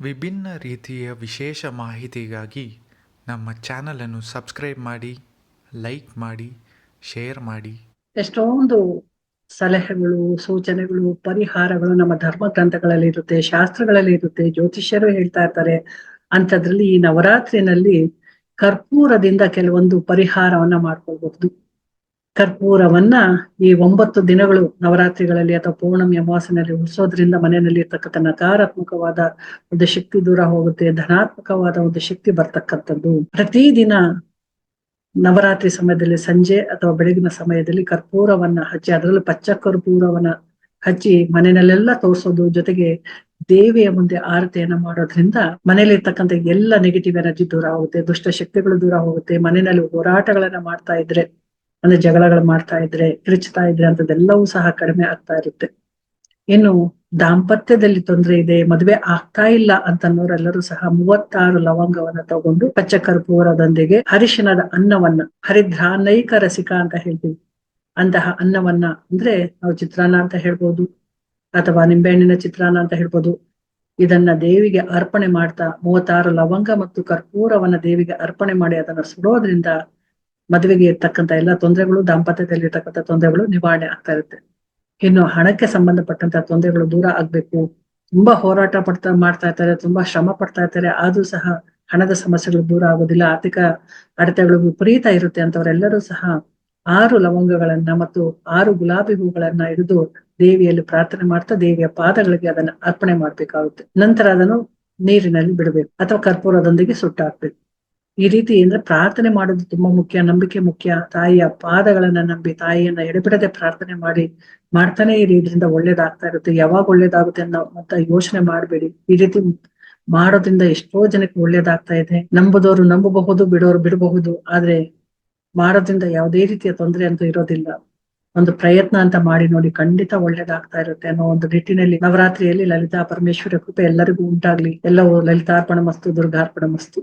ವಿಭಿನ್ನ ರೀತಿಯ ವಿಶೇಷ ಮಾಹಿತಿಗಾಗಿ ನಮ್ಮ ಚಾನಲನ್ನು ಸಬ್ಸ್ಕ್ರೈಬ್ ಮಾಡಿ, ಲೈಕ್ ಮಾಡಿ, ಶೇರ್ ಮಾಡಿ. ಎಷ್ಟೊಂದು ಸಲಹೆಗಳು, ಸೂಚನೆಗಳು, ಪರಿಹಾರಗಳು ನಮ್ಮ ಧರ್ಮ ಗ್ರಂಥಗಳಲ್ಲಿ ಇರುತ್ತೆ ಶಾಸ್ತ್ರಗಳಲ್ಲಿ ಇರುತ್ತೆ ಜ್ಯೋತಿಷ್ಯರು ಹೇಳ್ತಾ ಇರ್ತಾರೆ. ಅಂಥದ್ರಲ್ಲಿ ಈ ನವರಾತ್ರಿನಲ್ಲಿ ಕರ್ಪೂರದಿಂದ ಕೆಲವೊಂದು ಪರಿಹಾರವನ್ನ ಮಾಡ್ಕೊಳ್ಬಹುದು. ಕರ್ಪೂರವನ್ನ ಈ ಒಂಬತ್ತು ದಿನಗಳು ನವರಾತ್ರಿಗಳಲ್ಲಿ ಅಥವಾ ಪೌರ್ಣಮಿ ಅಮಾವಾಸ್ಯನಲ್ಲಿ ಉಳಿಸೋದ್ರಿಂದ ಮನೆಯಲ್ಲಿ ಇರ್ತಕ್ಕಂಥ ನಕಾರಾತ್ಮಕವಾದ ಒಂದು ಶಕ್ತಿ ದೂರ ಹೋಗುತ್ತೆ, ಧನಾತ್ಮಕವಾದ ಒಂದು ಶಕ್ತಿ ಬರ್ತಕ್ಕಂಥದ್ದು. ಪ್ರತಿದಿನ ನವರಾತ್ರಿ ಸಮಯದಲ್ಲಿ ಸಂಜೆ ಅಥವಾ ಬೆಳಗಿನ ಸಮಯದಲ್ಲಿ ಕರ್ಪೂರವನ್ನ ಹಚ್ಚಿ, ಅದರಲ್ಲೂ ಪಚ್ಚ ಕರ್ಪೂರವನ್ನ ಹಚ್ಚಿ ಮನೆಯಲ್ಲೆಲ್ಲ ತೋರಿಸೋದು, ಜೊತೆಗೆ ದೇವಿಯ ಮುಂದೆ ಆರತಿಯನ್ನ ಮಾಡೋದ್ರಿಂದ ಮನೇಲಿ ಇರ್ತಕ್ಕಂಥ ಎಲ್ಲ ನೆಗೆಟಿವ್ ಎನರ್ಜಿ ದೂರ ಹೋಗುತ್ತೆ ದುಷ್ಟ ಶಕ್ತಿಗಳು ದೂರ ಹೋಗುತ್ತೆ, ಮನೆಯಲ್ಲಿ ಹೋರಾಟಗಳನ್ನ ಮಾಡ್ತಾ ಇದ್ರೆ. ಅಂದ್ರೆ ಜಗಳಗಳು ಮಾಡ್ತಾ ಇದ್ರೆ ಕಿರುಚ್ತಾ ಇದ್ರೆ ಅಂತದೆಲ್ಲವೂ ಸಹ ಕಡಿಮೆ ಆಗ್ತಾ ಇರುತ್ತೆ. ಇನ್ನು ದಾಂಪತ್ಯದಲ್ಲಿ ತೊಂದರೆ ಇದೆ, ಮದುವೆ ಆಗ್ತಾ ಇಲ್ಲ ಅಂತನ್ನೋರೆಲ್ಲರೂ ಸಹ ಮೂವತ್ತಾರು ಲವಂಗವನ್ನ ತಗೊಂಡು ಪಚ್ಚ ಕರ್ಪೂರದೊಂದಿಗೆ ಹರಿಶಿನದ ಅನ್ನವನ್ನ, ಹರಿದ್ರಾನೈಕ ರಸಿಕ ಅಂತ ಹೇಳ್ತೀವಿ. ಅಂತಹ ಅನ್ನವನ್ನ ಅಂದ್ರೆ ನಾವು ಚಿತ್ರಾನ್ನ ಅಂತ ಹೇಳ್ಬೋದು, ಅಥವಾ ನಿಂಬೆಹಣ್ಣಿನ ಚಿತ್ರಾನ್ನ ಅಂತ ಹೇಳ್ಬೋದು. ಇದನ್ನ ದೇವಿಗೆ ಅರ್ಪಣೆ ಮಾಡ್ತಾ ಮೂವತ್ತಾರು ಲವಂಗ ಮತ್ತು ಕರ್ಪೂರವನ್ನ ದೇವಿಗೆ ಅರ್ಪಣೆ ಮಾಡಿ ಅದನ್ನ ಸುಡೋದ್ರಿಂದ ಮದುವೆಗೆ ಇರ್ತಕ್ಕಂಥ ಎಲ್ಲಾ ತೊಂದರೆಗಳು, ದಾಂಪತ್ಯದಲ್ಲಿ ಇರ್ತಕ್ಕಂಥ ತೊಂದರೆಗಳು ನಿವಾರಣೆ ಆಗ್ತಾ ಇರುತ್ತೆ. ಇನ್ನು ಹಣಕ್ಕೆ ಸಂಬಂಧಪಟ್ಟಂತ ತೊಂದರೆಗಳು ದೂರ ಆಗ್ಬೇಕು. ತುಂಬಾ ಹೋರಾಟ ಪಡ್ತಾ, ಮಾಡ್ತಾ ಇರ್ತಾರೆ, ತುಂಬಾ ಶ್ರಮ ಪಡ್ತಾ ಇರ್ತಾರೆ. ಆದ್ರೂ ಸಹ ಹಣದ ಸಮಸ್ಯೆಗಳು ದೂರ ಆಗೋದಿಲ್ಲ. ಆರ್ಥಿಕ ಅಡೆತಗಳು ವಿಪರೀತ ಇರುತ್ತೆ ಅಂತವರೆಲ್ಲರೂ ಸಹ ಆರು ಲವಂಗಗಳನ್ನ ಮತ್ತು ಆರು ಗುಲಾಬಿ ಹೂಗಳನ್ನ ಹಿಡಿದು ದೇವಿಯಲ್ಲಿ ಪ್ರಾರ್ಥನೆ ಮಾಡ್ತಾ ದೇವಿಯ ಪಾದಗಳಿಗೆ ಅದನ್ನ ಅರ್ಪಣೆ ಮಾಡ್ಬೇಕಾಗುತ್ತೆ. ನಂತರ ಅದನ್ನು ನೀರಿನಲ್ಲಿ ಬಿಡಬೇಕು ಅಥವಾ ಕರ್ಪೂರದೊಂದಿಗೆ ಸುಟ್ಟಾಕ್ಬೇಕು. ಈ ರೀತಿ ಅಂದ್ರೆ ಪ್ರಾರ್ಥನೆ ಮಾಡೋದು ತುಂಬಾ ಮುಖ್ಯ, ನಂಬಿಕೆ ಮುಖ್ಯ. ತಾಯಿಯ ಪಾದಗಳನ್ನ ನಂಬಿ, ತಾಯಿಯನ್ನ ಎಡಬಿಡದೆ ಪ್ರಾರ್ಥನೆ ಮಾಡಿ, ಮಾಡ್ತಾನೆ ಇರಿ, ಇದರಿಂದ ಒಳ್ಳೇದಾಗ್ತಾ ಇರುತ್ತೆ. ಯಾವಾಗ ಒಳ್ಳೇದಾಗುತ್ತೆ ಅನ್ನೋ ಅಂತ ಯೋಚನೆ ಮಾಡಬೇಡಿ. ಈ ರೀತಿ ಮಾಡೋದ್ರಿಂದ ಎಷ್ಟೋ ಜನಕ್ಕೆ ಒಳ್ಳೇದಾಗ್ತಾ ಇದೆ. ನಂಬುದವರು ನಂಬಬಹುದು, ಬಿಡೋರು ಬಿಡಬಹುದು, ಆದ್ರೆ ಮಾಡೋದ್ರಿಂದ ಯಾವುದೇ ರೀತಿಯ ತೊಂದರೆ ಅಂತೂ ಇರೋದಿಲ್ಲ. ಒಂದು ಪ್ರಯತ್ನ ಅಂತ ಮಾಡಿ ನೋಡಿ ಖಂಡಿತ ಒಳ್ಳೇದಾಗ್ತಾ ಇರುತ್ತೆ ಅನ್ನೋ ಒಂದು ನಿಟ್ಟಿನಲ್ಲಿ ನವರಾತ್ರಿಯಲ್ಲಿ ಲಲಿತಾ ಪರಮೇಶ್ವರ ಕೃಪೆ ಎಲ್ಲರಿಗೂ ಉಂಟಾಗ್ಲಿ. ಎಲ್ಲವೂ ಲಲಿತಾರ್ಪಣ ಮಸ್ತು, ದುರ್ಗಾರ್ಪಣ ಮಸ್ತು.